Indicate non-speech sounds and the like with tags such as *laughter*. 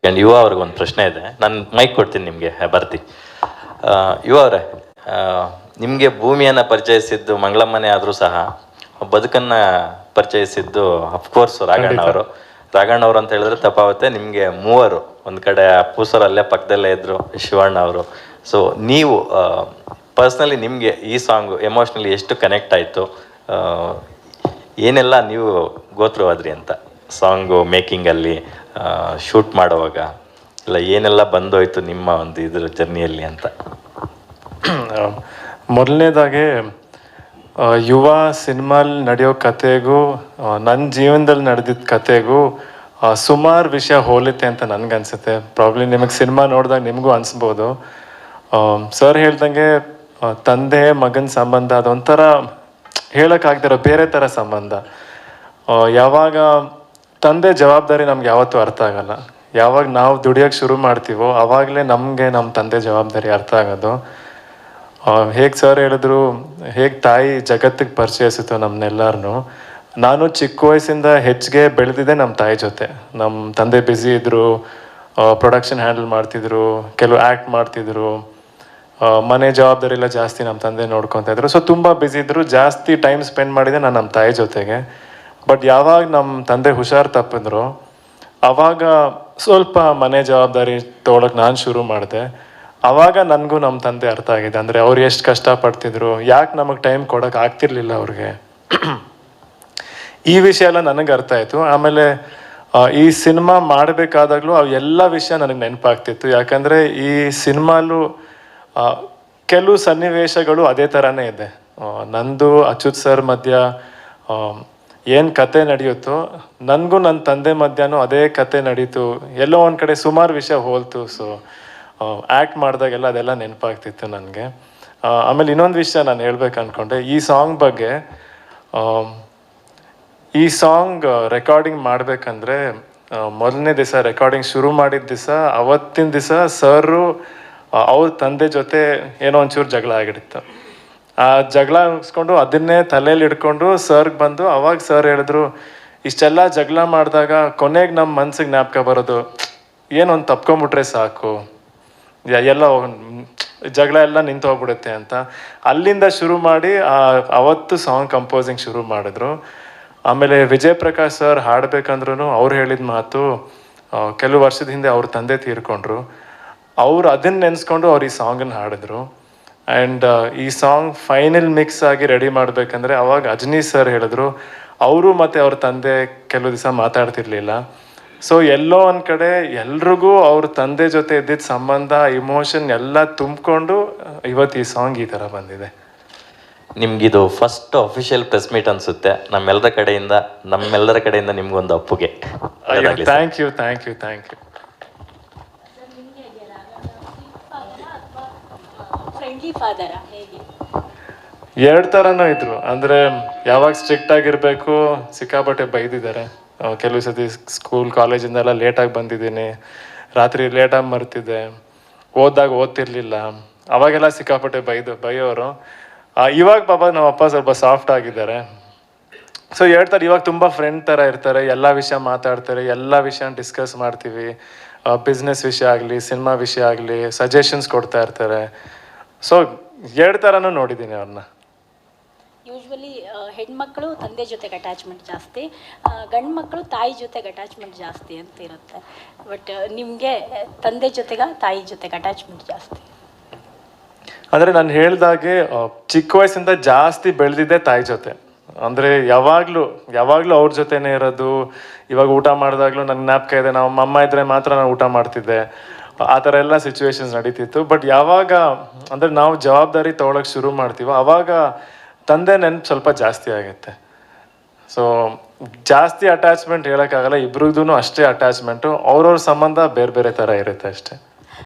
Second ಯುವ ಅವ್ರಿಗೆ ಒಂದು ಪ್ರಶ್ನೆ ಇದೆ. ನಾನು ಮೈಕ್ ಕೊಡ್ತೀನಿ ನಿಮಗೆ ಬರ್ತಿ. ಯುವ ಅವರೇ ನಿಮಗೆ ಭೂಮಿಯನ್ನು ಪರಿಚಯಿಸಿದ್ದು ಮಂಗಳಮ್ಮನೆ ಆದರೂ ಸಹ ಬದುಕನ್ನು ಪರಿಚಯಿಸಿದ್ದು ಅಫ್ಕೋರ್ಸ್ ರಾಘಣ್ಣ ಅವರು. ರಾಘಣ್ಣ ಅವರು ಅಂತ ಹೇಳಿದ್ರೆ ತಪ್ಪಾಗುತ್ತೆ ನಿಮಗೆ ಮೂವರು ಒಂದು ಕಡೆ ಅಪ್ಪು ಸರ್ ಅಲ್ಲೇ ಪಕ್ಕದಲ್ಲೇ ಇದ್ದರು ಶಿವಣ್ಣ ಅವರು. ಸೊ ನೀವು ಪರ್ಸ್ನಲಿ ನಿಮಗೆ ಈ ಸಾಂಗು ಎಮೋಷ್ನಲಿ ಎಷ್ಟು ಕನೆಕ್ಟ್ ಆಯಿತು? ಏನೆಲ್ಲ ನೀವು ಗೋತ್ರವಾದ್ರಿ ಅಂತ? ಸಾಂಗು ಮೇಕಿಂಗಲ್ಲಿ ಶೂಟ್ ಮಾಡುವಾಗ, ಇಲ್ಲ, ಏನೆಲ್ಲ ಬಂದೋಯ್ತು ನಿಮ್ಮ ಒಂದು ಇದ್ರ ಜರ್ನಿಯಲ್ಲಿ ಅಂತ? *clears throat* ಮೊದಲನೇದಾಗಿ ಯುವ ಸಿನಿಮಾಲ್ ನಡೆಯೋ ಕತೆಗೂ ನನ್ನ ಜೀವನದಲ್ಲಿ ನಡೆದಿದ್ದ ಕತೆಗೂ ಸುಮಾರು ವಿಷಯ ಹೋಲುತ್ತೆ ಅಂತ ನನಗನ್ಸುತ್ತೆ. ಪ್ರಾಬ್ಲಿ ನಿಮಗೆ ಸಿನಿಮಾ ನೋಡಿದಾಗ ನಿಮಗೂ ಅನಿಸ್ಬೋದು. ಸರ್ ಹೇಳ್ದಂಗೆ ತಂದೆ, ಮಗನ ಸಂಬಂಧ ಅದೊಂಥರ ಹೇಳೋಕ್ಕಾಗ್ದಿರೋ ಬೇರೆ ಥರ ಸಂಬಂಧ. ಯಾವಾಗ ತಂದೆ ಜವಾಬ್ದಾರಿ ನಮ್ಗೆ ಯಾವತ್ತೂ ಅರ್ಥ ಆಗಲ್ಲ. ಯಾವಾಗ ನಾವು ದುಡಿಯೋಕೆ ಶುರು ಮಾಡ್ತೀವೋ ಆವಾಗಲೇ ನಮಗೆ ನಮ್ಮ ತಂದೆ ಜವಾಬ್ದಾರಿ ಅರ್ಥ ಆಗೋದು. ಹೇಗೆ ಸರ್ ಹೇಳಿದ್ರು, ಹೇಗೆ ತಾಯಿ ಜಗತ್ತಿಗೆ ಪರಿಚಯಿಸಿತು ನಮ್ಮನ್ನೆಲ್ಲರನ್ನು ನಾನು ಚಿಕ್ಕ ವಯಸ್ಸಿಂದ ಹೆಚ್ಚಿಗೆ ಬೆಳೆದಿದ್ದೆ ನಮ್ಮ ತಾಯಿ ಜೊತೆ. ನಮ್ಮ ತಂದೆ ಬ್ಯುಸಿ ಇದ್ದರು ಪ್ರೊಡಕ್ಷನ್ ಹ್ಯಾಂಡಲ್ ಮಾಡ್ತಿದ್ರು, ಕೆಲವು ಆ್ಯಕ್ಟ್ ಮಾಡ್ತಿದ್ರು ಮನೆ ಜವಾಬ್ದಾರಿ ಎಲ್ಲ ಜಾಸ್ತಿ ನಮ್ಮ ತಂದೆ ನೋಡ್ಕೊತಾ ಇದ್ರು. ಸೊ ತುಂಬ ಬ್ಯುಸಿ ಇದ್ದರು ಜಾಸ್ತಿ ಟೈಮ್ ಸ್ಪೆಂಡ್ ಮಾಡಿದೆ ನಾನು ನಮ್ಮ ತಾಯಿ ಜೊತೆಗೆ. ಬಟ್ ಯಾವಾಗ ನಮ್ಮ ತಂದೆ ಹುಷಾರು ತಪ್ಪಿದ್ರು, ಅವಾಗ ಸ್ವಲ್ಪ ಮನೆ ಜವಾಬ್ದಾರಿ ತೊಗೊಳಕ್ ನಾನು ಶುರು ಮಾಡಿದೆ. ಅವಾಗ ನನಗೂ ನಮ್ಮ ತಂದೆ ಅರ್ಥ ಆಗಿದೆ. ಅಂದರೆ ಅವ್ರು ಎಷ್ಟು ಕಷ್ಟಪಡ್ತಿದ್ರು, ಯಾಕೆ ನಮಗೆ ಟೈಮ್ ಕೊಡೋಕೆ ಆಗ್ತಿರ್ಲಿಲ್ಲ ಅವ್ರಿಗೆ. ಈ ವಿಷಯ ಎಲ್ಲ ನನಗೆ ಅರ್ಥ ಆಯಿತು. ಆಮೇಲೆ ಈ ಸಿನಿಮಾ ಮಾಡಬೇಕಾದಾಗಲೂ ಅವು ಎಲ್ಲ ವಿಷಯ ನನಗೆ ನೆನಪಾಗ್ತಿತ್ತು. ಯಾಕಂದರೆ ಈ ಸಿನಿಮಾಲು ಕೆಲವು ಸನ್ನಿವೇಶಗಳು ಅದೇ ಥರನೇ ಇದೆ. ನಂದು ಅಚ್ಯುತ್ ಸರ್ ಮಧ್ಯ ಏನು ಕತೆ ನಡೆಯುತ್ತೋ, ನನಗೂ ನನ್ನ ತಂದೆ ಮಧ್ಯಾಹ್ನ ಅದೇ ಕತೆ ನಡೀತು. ಎಲ್ಲೋ ಒಂದು ಕಡೆ ಸುಮಾರು ವಿಷಯ ಹೋಲ್ತು. ಸೊ ಆ್ಯಕ್ಟ್ ಮಾಡಿದಾಗೆಲ್ಲ ಅದೆಲ್ಲ ನೆನಪಾಗ್ತಿತ್ತು ನನಗೆ. ಆಮೇಲೆ ಇನ್ನೊಂದು ವಿಷಯ ನಾನು ಹೇಳ್ಬೇಕು ಅಂದ್ಕೊಂಡೆ ಈ ಸಾಂಗ್ ಬಗ್ಗೆ ಈ ಸಾಂಗ್ ರೆಕಾರ್ಡಿಂಗ್ ಮಾಡಬೇಕಂದ್ರೆ ಮೊದಲನೇ ದಿವಸ ರೆಕಾರ್ಡಿಂಗ್ ಶುರು ಮಾಡಿದ ದಿವಸ, ಅವತ್ತಿನ ದಿವಸ ಸರು ಅವ್ರ ತಂದೆ ಜೊತೆ ಏನೋ ಒಂಚೂರು ಜಗಳ ಆಗಿಡಿತ್ತು ಆ ಜಗಳ ಮುಗಿಸ್ಕೊಂಡು ಅದನ್ನೇ ತಲೆಯಲ್ಲಿ ಇಟ್ಕೊಂಡು ಸರ್ಗೆ ಬಂದು ಅವಾಗ ಸರ್ ಹೇಳಿದ್ರು, ಇಷ್ಟೆಲ್ಲ ಜಗಳ ಮಾಡಿದಾಗ ಕೊನೆಗೆ ನಮ್ಮ ಮನ್ಸಿಗೆ ಜ್ಞಾಪಕ ಬರೋದು. ಏನೊಂದು ತಪ್ಕೊಂಬಿಟ್ರೆ ಸಾಕು. ಎಲ್ಲ ಜಗಳ ಎಲ್ಲ ನಿಂತು ಹೋಗ್ಬಿಡುತ್ತೆ ಅಂತ. ಅಲ್ಲಿಂದ ಶುರು ಮಾಡಿ ಅವತ್ತು ಸಾಂಗ್ ಕಂಪೋಸಿಂಗ್ ಶುರು ಮಾಡಿದ್ರು. ಆಮೇಲೆ ವಿಜಯ್ ಪ್ರಕಾಶ್ ಸರ್ ಹಾಡಬೇಕಂದ್ರೂ ಅವ್ರು ಹೇಳಿದ ಮಾತು ಕೆಲವು ವರ್ಷದ ಹಿಂದೆ ಅವ್ರ ತಂದೆ ತೀರ್ಕೊಂಡ್ರು. ಅವ್ರು ಅದನ್ನ ನೆನೆಸ್ಕೊಂಡು ಅವ್ರು ಈ ಸಾಂಗನ್ನು ಹಾಡಿದ್ರು. ಆ್ಯಂಡ್ ಈ ಸಾಂಗ್ ಫೈನಲ್ ಮಿಕ್ಸ್ ಆಗಿ ರೆಡಿ ಮಾಡಬೇಕಂದ್ರೆ ಅವಾಗ ಅಜ್ನಿ ಸರ್ ಹೇಳಿದ್ರು ಅವರು ಮತ್ತು ಅವ್ರ ತಂದೆ ಕೆಲವು ದಿವಸ ಮಾತಾಡ್ತಿರ್ಲಿಲ್ಲ. ಸೊ ಎಲ್ಲೋ ಒಂದು ಕಡೆ ಎಲ್ರಿಗೂ ಅವ್ರ ತಂದೆ ಜೊತೆ ಇದ್ದಿದ್ದ ಸಂಬಂಧ ಇಮೋಷನ್ ಎಲ್ಲ ತುಂಬಿಕೊಂಡು ಇವತ್ತು ಈ ಸಾಂಗ್ ಈ ಥರ ಬಂದಿದೆ. ನಿಮ್ಗಿದು ಫಸ್ಟ್ ಅಫಿಷಿಯಲ್ ಪ್ರೆಸ್ ಮೀಟ್ ಅನ್ಸುತ್ತೆ. ನಮ್ಮೆಲ್ಲರ ಕಡೆಯಿಂದ ನಮ್ಮೆಲ್ಲರ ಕಡೆಯಿಂದ ನಿಮ್ಗೊಂದು ಅಪ್ಪುಗೆ. Thank you thank you thank you friendly father ಎರಡು ಥರನೂ ಇದ್ರು. ಅಂದರೆ ಯಾವಾಗ ಸ್ಟ್ರಿಕ್ಟ್ ಆಗಿರಬೇಕು, ಸಿಕ್ಕಾಪಟ್ಟೆ ಬೈದಿದ್ದಾರೆ. ಕೆಲವು ಸತಿ ಸ್ಕೂಲ್ ಕಾಲೇಜಿಂದೆಲ್ಲ ಲೇಟಾಗಿ ಬಂದಿದ್ದೀನಿ. ರಾತ್ರಿ ಲೇಟಾಗಿ ಮರ್ತಿದ್ದೆ. ಓದಿದಾಗ ಓದ್ತಿರ್ಲಿಲ್ಲ. ಅವಾಗೆಲ್ಲ ಸಿಕ್ಕಾಪಟ್ಟೆ ಬೈದು, ಬೈಯೋರು. ಇವಾಗ ಪಾಪ ನಮ್ಮ ಅಪ್ಪ ಸ್ವಲ್ಪ ಸಾಫ್ಟ್ ಆಗಿದ್ದಾರೆ. ಸೊ ಹೇಳ್ತಾರೆ, ಇವಾಗ ತುಂಬ ಫ್ರೆಂಡ್ ಥರ ಇರ್ತಾರೆ. ಎಲ್ಲ ವಿಷಯ ಮಾತಾಡ್ತಾರೆ. ಎಲ್ಲ ವಿಷಯ ಡಿಸ್ಕಸ್ ಮಾಡ್ತೀವಿ. ಬಿಸ್ನೆಸ್ ವಿಷಯ ಆಗಲಿ ಸಿನಿಮಾ ವಿಷಯ ಆಗಲಿ ಸಜೆಷನ್ಸ್ ಕೊಡ್ತಾ ಇರ್ತಾರೆ. ಸೊ ಎರಡು ಥರನೂ ನೋಡಿದ್ದೀನಿ ಅವ್ರನ್ನ ಯೂಶ್ವಲಿ ಹೆಣ್ಮಕ್ಳು ತಂದೆ ಜೊತೆಗೆ ಅಟ್ಯಾಚ್ಮೆಂಟ್ ಜಾಸ್ತಿ ಗಂಡು ಮಕ್ಕಳು ತಾಯಿ ಜೊತೆಗೆ ಅಟ್ಯಾಚ್ಮೆಂಟ್ ಜಾಸ್ತಿ ಅಂತ ಇರುತ್ತೆ. ಬಟ್ ನಿಮಗೆ ತಂದೆ ಜೊತೆಗ ತಾಯಿ ಜೊತೆಗೆ ಅಟ್ಯಾಚ್ಮೆಂಟ್ ಜಾಸ್ತಿ. ಅಂದರೆ ನಾನು ಹೇಳ್ದಾಗೆ ಚಿಕ್ಕ ವಯಸ್ಸಿಂದ ಜಾಸ್ತಿ ಬೆಳೆದಿದ್ದೆ ತಾಯಿ ಜೊತೆ. ಅಂದರೆ ಯಾವಾಗಲೂ ಯಾವಾಗಲೂ ಅವ್ರ ಜೊತೆನೇ ಇರೋದು ಇವಾಗ ಊಟ ಮಾಡಿದಾಗಲೂ ನನ್ನ ಜ್ಞಾಪಕ ಇದೆ ನಾವು ಅಮ್ಮ ಇದ್ದರೆ ಮಾತ್ರ ನಾನು ಊಟ ಮಾಡ್ತಿದ್ದೆ. ಆ ಥರ ಎಲ್ಲ ಸಿಚುವೇಶನ್ಸ್ ನಡೀತಿತ್ತು. ಬಟ್ ಯಾವಾಗ, ಅಂದರೆ ನಾವು ಜವಾಬ್ದಾರಿ ತೊಗೊಳಕ್ಕೆ ಶುರು ಮಾಡ್ತೀವೋ ಆವಾಗ ತಂದೆ ನೆನಪು ಸ್ವಲ್ಪ ಜಾಸ್ತಿ ಆಗುತ್ತೆ. ಸೊ ಜಾಸ್ತಿ ಅಟ್ಯಾಚ್ಮೆಂಟ್ ಹೇಳೋಕ್ಕಾಗಲ್ಲ ಇಬ್ರಿಗೂ ಅಷ್ಟೇ ಅಟ್ಯಾಚ್ಮೆಂಟು ಅವ್ರವ್ರ ಸಂಬಂಧ ಬೇರೆ ಬೇರೆ ಥರ ಇರುತ್ತೆ ಅಷ್ಟೇ.